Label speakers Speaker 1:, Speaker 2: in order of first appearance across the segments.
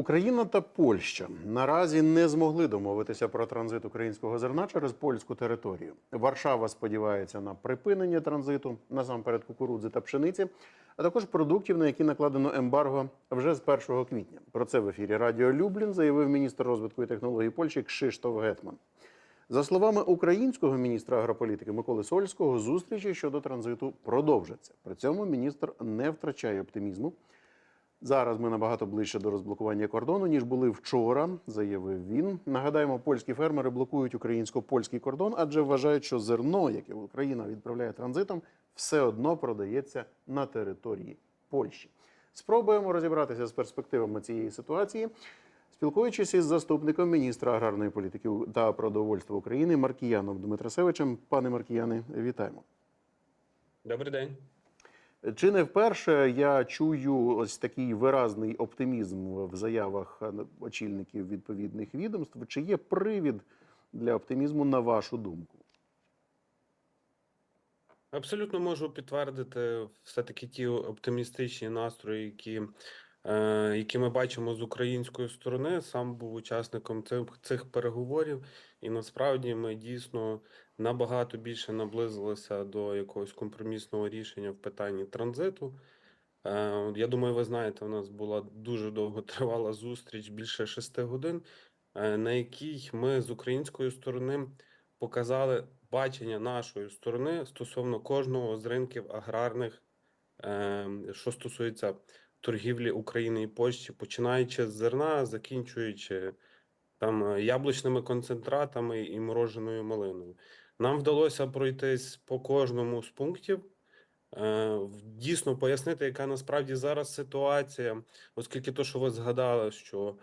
Speaker 1: Україна та Польща наразі не змогли домовитися про транзит українського зерна через польську територію. Варшава сподівається на припинення транзиту насамперед кукурудзи та пшениці, а також продуктів, на які накладено ембарго вже з 1 квітня. Про це в ефірі Радіо Люблін заявив міністр розвитку і технологій Польщі Кшиштоф Гетман. За словами українського міністра агрополітики Миколи Сольського, зустрічі щодо транзиту продовжаться. При цьому міністр не втрачає оптимізму. Зараз ми набагато ближче до розблокування кордону, ніж були вчора, заявив він. Нагадаємо, польські фермери блокують українсько-польський кордон, адже вважають, що зерно, яке Україна відправляє транзитом, все одно продається на території Польщі. Спробуємо розібратися з перспективами цієї ситуації, спілкуючись із заступником міністра аграрної політики та продовольства України Маркіяном Дмитросевичем. Пане Маркіяне, вітаємо.
Speaker 2: Добрий день.
Speaker 1: Чи не вперше я чую ось такий виразний оптимізм в заявах очільників відповідних відомств? Чи є привід для оптимізму на вашу думку?
Speaker 2: Абсолютно можу підтвердити все-таки ті оптимістичні настрої, які, е, які ми бачимо з української сторони. Сам був учасником цих, цих переговорів, і насправді ми дійсно набагато більше наблизилися до якогось компромісного рішення в питанні транзиту. Е, я думаю, ви знаєте, у нас була дуже довго тривала зустріч, більше шести годин, е, на якій ми з української сторони показали бачення нашої сторони стосовно кожного з ринків аграрних, е, що стосується торгівлі України і Польщі, починаючи з зерна, закінчуючи там яблучними концентратами і мороженою малиною. Нам вдалося пройтись по кожному з пунктів. Е, Дійсно пояснити, яка насправді зараз ситуація, оскільки то, що ви згадали, що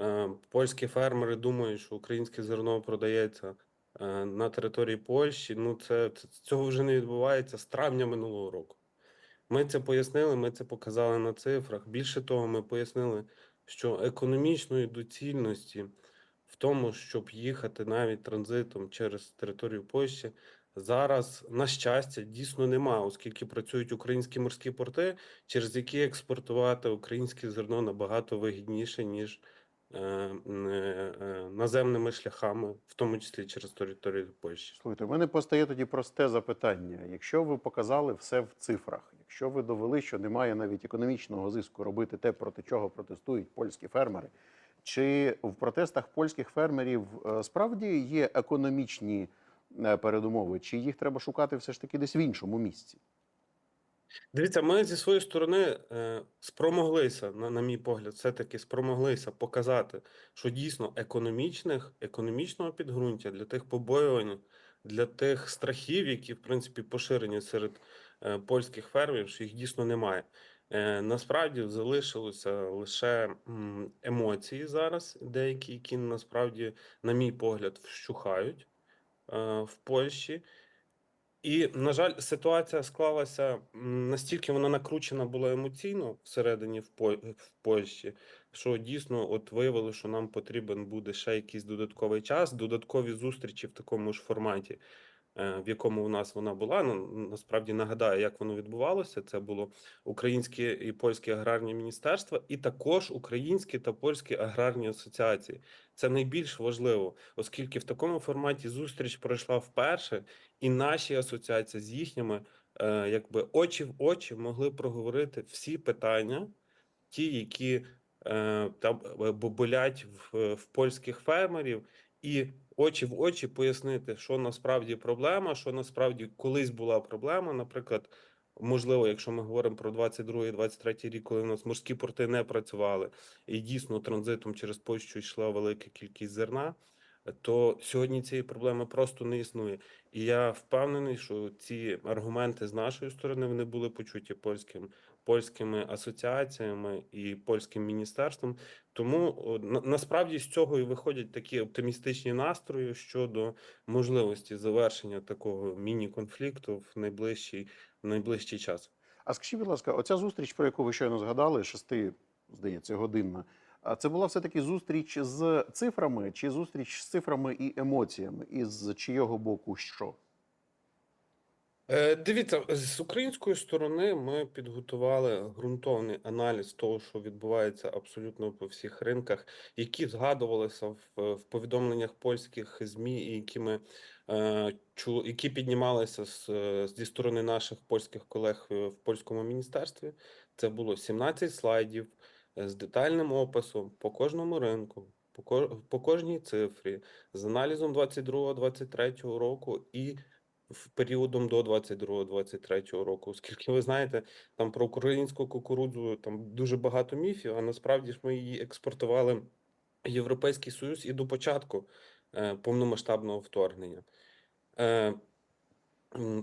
Speaker 2: е, польські фермери думають, що українське зерно продається е, на території Польщі. Ну, це, цього вже не відбувається з травня минулого року. Ми це пояснили, ми це показали на цифрах. Більше того, ми пояснили, що економічної доцільності в тому, щоб їхати навіть транзитом через територію Польщі, зараз, на щастя, дійсно немає, оскільки працюють українські морські порти, через які експортувати українське зерно набагато вигідніше, ніж е, е, наземними шляхами, в тому числі через територію Польщі.
Speaker 1: Слухайте, у мене постає тоді просте запитання. Якщо ви показали все в цифрах, якщо ви довели, що немає навіть економічного зиску робити те, проти чого протестують польські фермери, чи в протестах польських фермерів е, справді є економічні е, передумови, чи їх треба шукати все ж таки десь в іншому місці?
Speaker 2: Дивіться, ми зі своєї сторони е, спромоглися, на, на мій погляд, все-таки спромоглися показати, що дійсно економічних, економічного підґрунтя для тих побоювань, для тих страхів, які в принципі поширені серед польських фермерів, що їх дійсно немає. Е, насправді залишилися лише емоції зараз, деякі, які насправді, на мій погляд, вщухають е, в Польщі. І, на жаль, ситуація склалася настільки вона накручена була емоційно всередині в, Польщі, що дійсно от виявили, що нам потрібен буде ще якийсь додатковий час, додаткові зустрічі в такому ж форматі, в якому у нас вона була. Ну насправді нагадаю, як воно відбувалося. Це було українські і польські аграрні міністерства, і також українські та польські аграрні асоціації. Це найбільш важливо, оскільки в такому форматі зустріч пройшла вперше і наші асоціації з їхніми, е, якби очі в очі могли проговорити всі питання, ті, які е, там е, болять в, в польських фермерів, і очі в очі пояснити, що насправді проблема, що насправді колись була проблема. Наприклад, можливо, якщо ми говоримо про 22-23 рік, коли у нас морські порти не працювали, і дійсно транзитом через Польщу йшла велика кількість зерна. То сьогодні цієї проблеми просто не існує. І я впевнений, що ці аргументи з нашої сторони вони були почуті польським польськими асоціаціями і польським міністерством. Тому на, насправді з цього і виходять такі оптимістичні настрої щодо можливості завершення такого міні-конфлікту в найближчий, в найближчий час.
Speaker 1: А скажіть, будь ласка, оця зустріч, про яку ви щойно згадали, шести, здається, годинна. А це була все-таки зустріч з цифрами, чи зустріч з цифрами і емоціями? І з чийого боку що?
Speaker 2: Е, Дивіться, з української сторони ми підготували ґрунтовний аналіз того, що відбувається абсолютно по всіх ринках, які згадувалися в, в повідомленнях польських ЗМІ, і які ми е, чу, які піднімалися з, зі сторони наших польських колег е, в польському міністерстві. Це було 17 слайдів е, з детальним описом по кожному ринку, по кожній цифрі, з аналізом 22-23 року і в періодом до 22-23 року, оскільки ви знаєте, там про українську кукурудзу там дуже багато міфів, а насправді ж ми її експортували в Європейський Союз і до початку е, повномасштабного вторгнення. Е,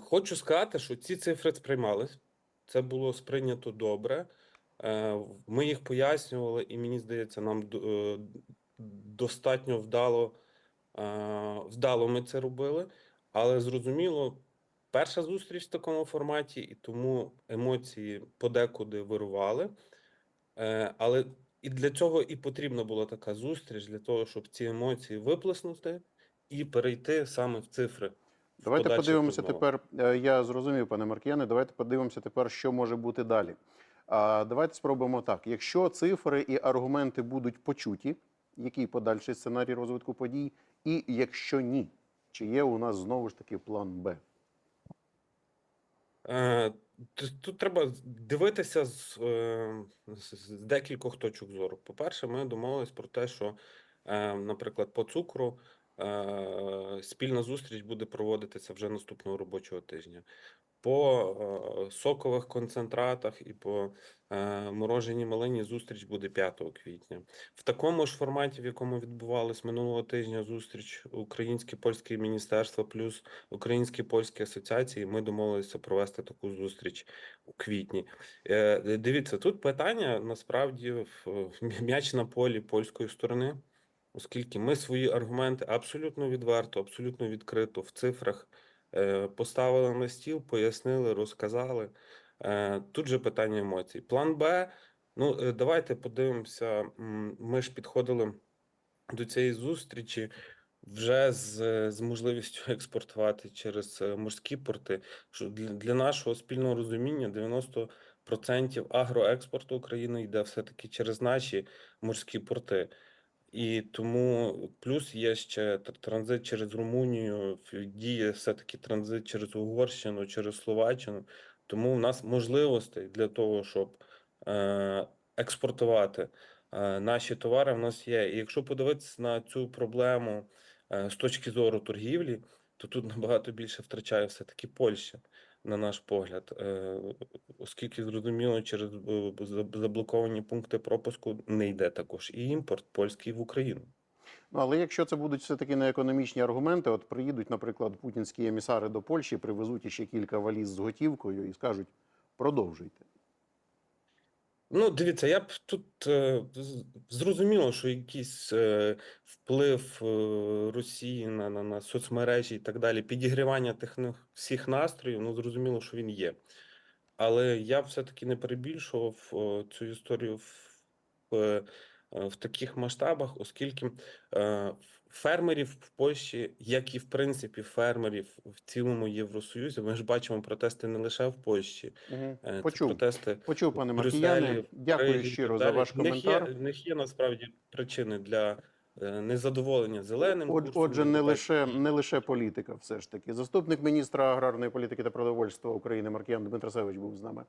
Speaker 2: хочу сказати, що ці цифри сприймались, це було сприйнято добре. Е, ми їх пояснювали, і мені здається, нам е, достатньо вдало, е, вдало ми це робили. Але зрозуміло, перша зустріч в такому форматі, і тому емоції подекуди вирували. Е, але і для цього і потрібна була така зустріч, для того, щоб ці емоції виплеснути і перейти саме в цифри.
Speaker 1: Давайте
Speaker 2: подальших
Speaker 1: подивимося тепер. е, Я зрозумів, пане Маркіяне. Давайте подивимося тепер, що може бути далі. А давайте спробуємо так. Якщо цифри і аргументи будуть почуті, який подальший сценарій розвитку подій, і якщо ні, чи є у нас знову ж таки план Б?
Speaker 2: Е, Тут треба дивитися з, е, з з декількох точок зору. По-перше, ми домовились про те, що, е, наприклад, по цукру спільна зустріч буде проводитися вже наступного робочого тижня. По е, сокових концентратах і по е, мороженій малині зустріч буде 5 квітня. В такому ж форматі, в якому відбувалась минулого тижня зустріч українське польське міністерство плюс українські польські асоціації. Ми домовилися провести таку зустріч у квітні. Е, Дивіться, тут питання насправді в м'яч на полі польської сторони, оскільки ми свої аргументи абсолютно відверто, абсолютно відкрито в цифрах поставили на стіл, пояснили, розказали. Е, Тут же питання емоцій. План Б. Ну, е, давайте подивимося. Ми ж підходили до цієї зустрічі вже з, з можливістю експортувати через е, морські порти. Що для, для нашого спільного розуміння 90% агроекспорту України йде все-таки через наші морські порти. І тому плюс є ще транзит через Румунію, діє все-таки транзит через Угорщину, через Словаччину. Тому в нас можливостей для того, щоб е, експортувати е, наші товари, в нас є. І якщо подивитися на цю проблему е, з точки зору торгівлі, то тут набагато більше втрачає все-таки Польща, на наш погляд, Е, оскільки зрозуміло, через е, заблоковані пункти пропуску не йде також і імпорт польський в Україну.
Speaker 1: Ну, але якщо це будуть все-таки не економічні аргументи, от приїдуть, наприклад, путінські емісари до Польщі, привезуть іще кілька валіз з готівкою і скажуть: продовжуйте.
Speaker 2: Ну, дивіться, я б тут е, зрозуміло, що якийсь е, вплив е, Росії на, на, на соцмережі і так далі, підігрівання тих всіх настроїв, ну зрозуміло, що він є. Але я все-таки не перебільшував о, цю історію в, в, е, в таких масштабах, оскільки е, фермерів в Польщі, як і в принципі фермерів в цілому Євросоюзі, ми ж бачимо протести не лише в Польщі,
Speaker 1: Угу.
Speaker 2: це
Speaker 1: Почув.
Speaker 2: протести
Speaker 1: Почув, пане Маркіяне. Дякую
Speaker 2: Парижі
Speaker 1: щиро за ваш
Speaker 2: В них є,
Speaker 1: коментар.
Speaker 2: в них є насправді причини для е, незадоволення зеленим
Speaker 1: От-
Speaker 2: курсом.
Speaker 1: Отже, не лише, не лише політика, все ж таки. Заступник міністра аграрної політики та продовольства України Маркіян Дмитросевич був з нами.